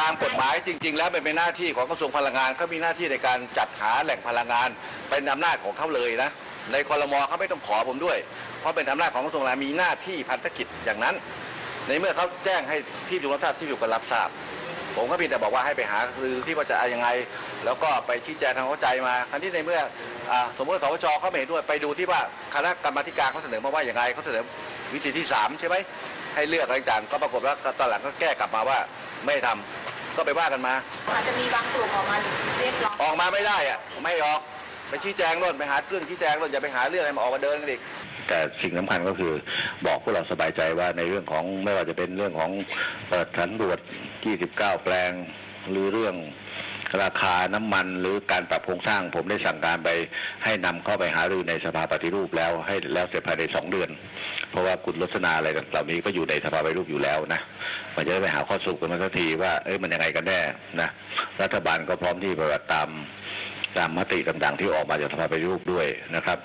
ตามกฎหมายจริง ๆ แล้วมันเป็นหน้าที่ของกระทรวงพลังงานเขามีหน้าที่ในการจัดหาแหล่งพลังงาน เป็นอำนาจของเขาเลยนะในคอรมอเขาไม่ต้องขอผมด้วย เพราะเป็นอำนาจของกระทรวงพลังงานมีหน้าที่พันธกิจอย่างนั้น ในเมื่อเขาแจ้งให้ที่อยู่รับทราบที่อยู่กันรับทราบ ผมก็เพียงแต่บอกว่าให้ไปหาคือที่ว่าจะเอายังไง แล้วก็ไปชี้แจงทางเข้าใจมาครั้ที่ในเมื่ออสมมติสวชเขาไม่เห็นด้วยไปดูที่ว่าคณะกรรมธิการเขาเสนอมาว่าอย่างไรเขาเสนอวิธีที่สามใช่ไหมให้เลือกอะไรต่างๆก็ปรากฏว่าตอนหลังก็แก้กลับมาว่าไม่ทำ ก็ไปว่ากันมา อาจจะมีบางกลุ่มออกมาเรียกร้องออกมาไม่ได้อะไม่ออกไปชี้แจงร่นไปหาเรื่องชี้แจงร่นอย่าไปหาเรื่องอะไรมาออกมาเดินกันอีกแต่สิ่งสำคัญก็คือบอกพวกเราสบายใจว่าในเรื่องของไม่ว่าจะเป็นเรื่องของเปิดสันรวจ29 แปลง หรือเรื่อง ราคาน้ำมันหรือการปรับโครงสร้าง ผมได้สั่งการไปให้นำเข้าไปหารือในสภาปฏิรูปแล้วให้แล้วเสร็จภายในสองเดือน เพราะว่ากุศลสนาอะไรเหล่านี้ก็อยู่ในสภาปฏิรูปอยู่แล้วนะมันจะได้ไปหาข้อสรุปกันมาสักทีว่าเอ้ยมันยังไงกันแน่นะรัฐบาลก็พร้อมที่จะปฏิบัติตามตามมติต่างๆ ที่ออกมาจากสภาปฏิรูปด้วยนะครับ